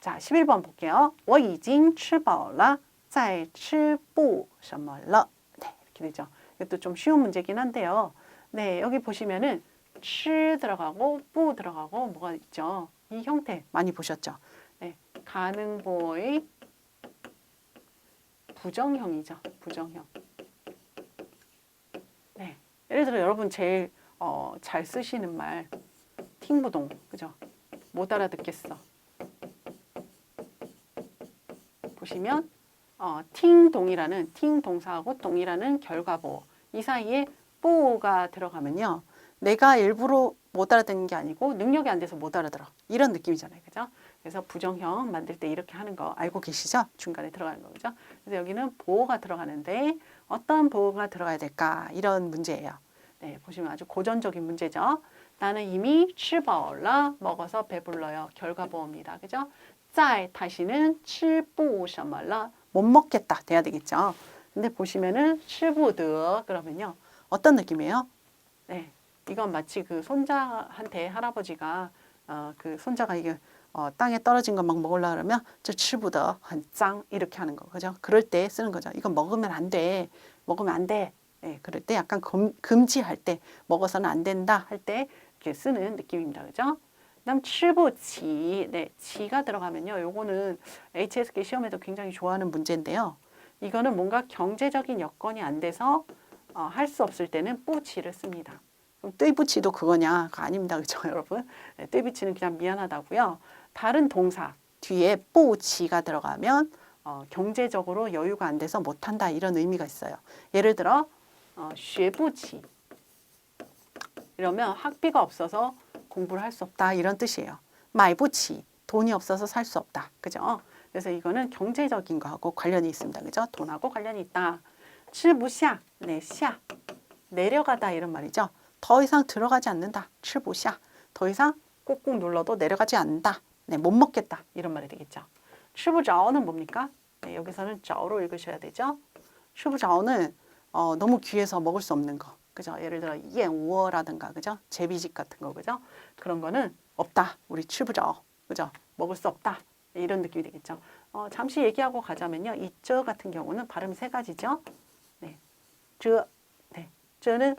자, 11번 볼게요. 我已经吃饱了在吃不什么了 네, 이렇게 되죠. 이것도 좀 쉬운 문제긴 한데요. 네, 여기 보시면은 吃 들어가고 不 들어가고 뭐가 있죠? 이 형태 많이 보셨죠? 네, 가능보의 부정형이죠. 부정형. 네, 예를 들어 여러분 제일 어, 잘 쓰시는 말 팅부동, 그죠? 못 알아듣겠어. 보시면 어, 팅동이라는 팅 동사하고 동이라는 결과보 이 사이에 뽀가 들어가면요. 내가 일부러 못 알아듣는 게 아니고 능력이 안 돼서 못 알아들어. 이런 느낌이잖아요. 그죠? 그래서 부정형 만들 때 이렇게 하는 거 알고 계시죠? 중간에 들어가는 거. 그죠? 그래서 여기는 보호가 들어가는데 어떤 보호가 들어가야 될까? 이런 문제예요. 네, 보시면 아주 고전적인 문제죠. 나는 이미 吃饱了 먹어서 배불러요. 결과보호입니다. 그죠? 在 다시는 吃不什么了못 먹겠다 돼야 되겠죠. 근데 보시면은 吃不得 그러면요. 어떤 느낌이에요? 네. 이건 마치 그 손자한테 할아버지가 어, 그 손자가 이게 어, 땅에 떨어진 거 막 먹으려 그러면 저 치부더 한짱 이렇게 하는 거 그죠? 그럴 때 쓰는 거죠. 이건 먹으면 안 돼. 먹으면 안 돼. 예, 그럴 때 약간 금, 금지할 때 먹어서는 안 된다 할 때 이렇게 쓰는 느낌입니다. 그죠? 그다음 칠부 지, 네, 지가 들어가면요. 요거는 HSK 시험에도 굉장히 좋아하는 문제인데요. 이거는 뭔가 경제적인 여건이 안 돼서 어, 할 수 없을 때는 뿌지를 씁니다. 그럼 뜰부치도 그거냐가 아닙니다. 그죠 여러분? 네, 뜰부치는 그냥 미안하다고요. 다른 동사 뒤에 뿌지가 들어가면 어, 경제적으로 여유가 안 돼서 못한다 이런 의미가 있어요. 예를 들어 어, 쉐부지 이러면 학비가 없어서 공부를 할 수 없다 이런 뜻이에요. 말부치 돈이 없어서 살 수 없다. 그죠? 그래서 이거는 경제적인 거하고 관련이 있습니다. 그죠? 돈하고 관련이 있다. 칠부샤, 내샤, 내려가다 이런 말이죠. 더 이상 들어가지 않는다. 칠부샤, 더 이상 꾹꾹 눌러도 내려가지 않는다. 네, 못 먹겠다 이런 말이 되겠죠. 칠부자오는 뭡니까? 네, 여기서는 자오로 읽으셔야 되죠. 칠부자오는 어, 너무 귀해서 먹을 수 없는 거. 그죠? 예를 들어 이엔우어라든가 그죠? 제비집 같은 거 그죠? 그런 거는 없다. 우리 취부죠. 그죠? 먹을 수 없다. 이런 느낌이 되겠죠. 어, 잠시 얘기하고 가자면요. 이저 같은 경우는 발음 세 가지죠. 네. 저, 네. 저는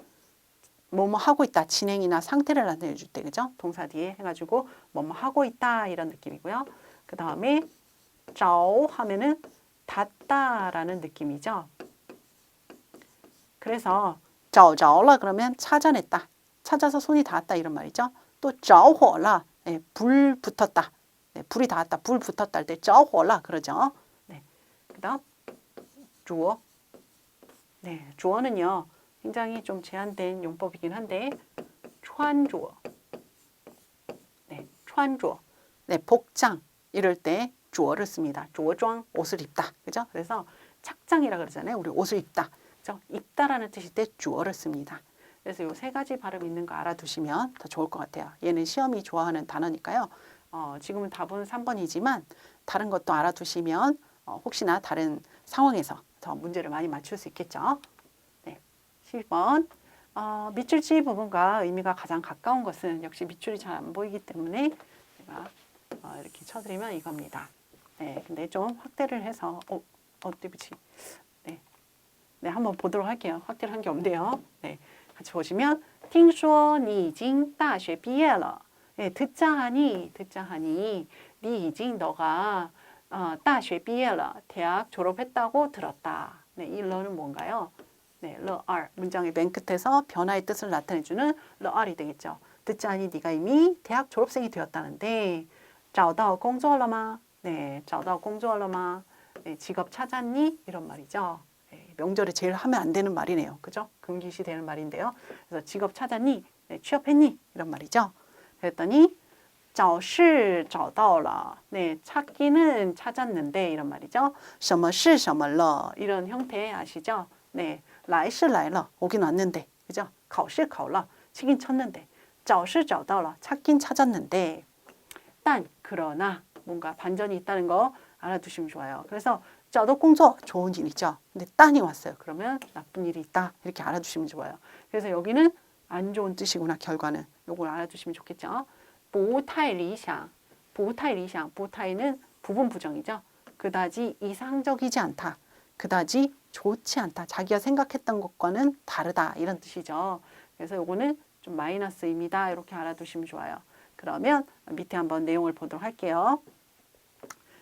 뭐뭐 하고 있다. 진행이나 상태를 나타내 줄 때, 그죠? 동사 뒤에 해가지고 뭐뭐 하고 있다. 이런 느낌이고요. 그 다음에 짜오 하면은 닫다라는 느낌이죠. 그래서 找着了 그러면 찾아냈다. 찾아서 손이 닿았다 이런 말이죠. 또 着火了 네, 불 붙었다. 네, 불이 닿았다. 불 붙었다 할 때 着火了 그러죠. 네. 그다음 주어. 네, 주어는요. 굉장히 좀 제한된 용법이긴 한데 穿着. 네, 穿着. 네, 복장 이럴 때 주어를 씁니다. 주어装 옷을 입다. 그죠? 그래서 착장이라 그러잖아요. 우리 옷을 입다. 그죠? 입다라는 뜻일 때 주어를 씁니다. 그래서 이 세 가지 발음 있는 거 알아두시면 더 좋을 것 같아요. 얘는 시험이 좋아하는 단어니까요. 어, 지금은 답은 3번이지만 다른 것도 알아두시면 어, 혹시나 다른 상황에서 더 문제를 많이 맞출 수 있겠죠. 네, 10번. 어, 밑줄치 부분과 의미가 가장 가까운 것은 역시 밑줄이 잘 안 보이기 때문에 제가 어, 이렇게 쳐드리면 이겁니다. 네, 근데 좀 확대를 해서 어, 어때 붙이? 네, 네, 한번 보도록 할게요. 확대를 한 게 없네요. 네, 같이 보시면 听说你已经大学毕业了. 네, 듣자 하니 듣자 하니 你已经 너가 어, 大学毕业了 대학 졸업했다고 들었다. 네, 이 러는 뭔가요? 네, 러알 문장의 맨 끝에서 변화의 뜻을 나타내주는 러알이 되겠죠. 듣자 하니 네가 이미 대학 졸업생이 되었다는데 找到工作了吗? 네, 找到工作了吗? 네, 직업 찾았니? 이런 말이죠. 네, 명절에 제일 하면 안 되는 말이네요. 그죠? 금기시 되는 말인데요. 그래서 직업 찾았니? 네, 취업했니? 이런 말이죠. 그랬더니 找是找到了. 네, 찾기는 찾았는데 이런 말이죠. 什么是什么了? 이런 형태 아시죠? 네, 来是来了. 오긴 왔는데. 그죠? 考试考了. 치긴 쳤는데. 找是找到了. 찾긴 찾았는데. 딴 그러나 뭔가 반전이 있다는 거 알아두시면 좋아요. 그래서 저도 공소 좋은 일이죠. 근데 딴이 왔어요. 그러면 나쁜 일이 있다. 이렇게 알아두시면 좋아요. 그래서 여기는 안 좋은 뜻이구나 결과는 요걸 알아두시면 좋겠죠. 보타의 리샹, 보타의 리샹, 보타이는 부분 부정이죠. 그다지 이상적이지 않다. 그다지 좋지 않다. 자기가 생각했던 것과는 다르다. 이런 뜻이죠. 그래서 요거는 좀 마이너스입니다. 이렇게 알아두시면 좋아요. 그러면 밑에 한번 내용을 보도록 할게요.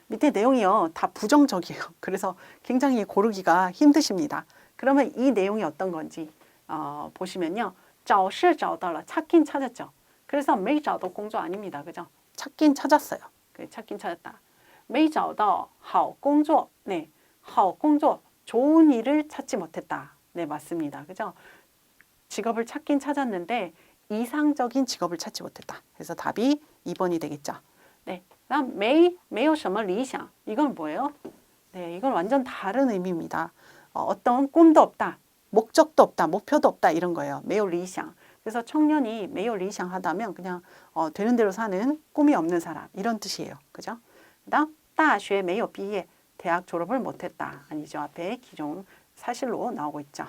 밑에 내용이요. 다 부정적이에요. 그래서 굉장히 고르기가 힘드십니다. 그러면 이 내용이 어떤 건지 어, 보시면요. 找是找到了. 찾긴 찾았죠. 그래서 没找到工作 아닙니다. 그죠? 찾긴 찾았어요. 그 찾긴 찾았다. 没找到好工作. 네. 好工作. 좋은 일을 찾지 못했다. 네, 맞습니다. 그죠? 직업을 찾긴 찾았는데 이상적인 직업을 찾지 못했다. 그래서 답이 2번이 되겠죠. 네. 그다음 没没有什么理想. 이건 뭐예요? 네, 이건 완전 다른 의미입니다. 어, 어떤 꿈도 없다. 목적도 없다. 목표도 없다. 이런 거예요. 没有理想. 그래서 청년이 没有理想하다면 그냥 어, 되는 대로 사는 꿈이 없는 사람. 이런 뜻이에요. 그죠? 그다음 大学没有毕业. 대학 졸업을 못했다. 아니죠. 앞에 기존 사실로 나오고 있죠.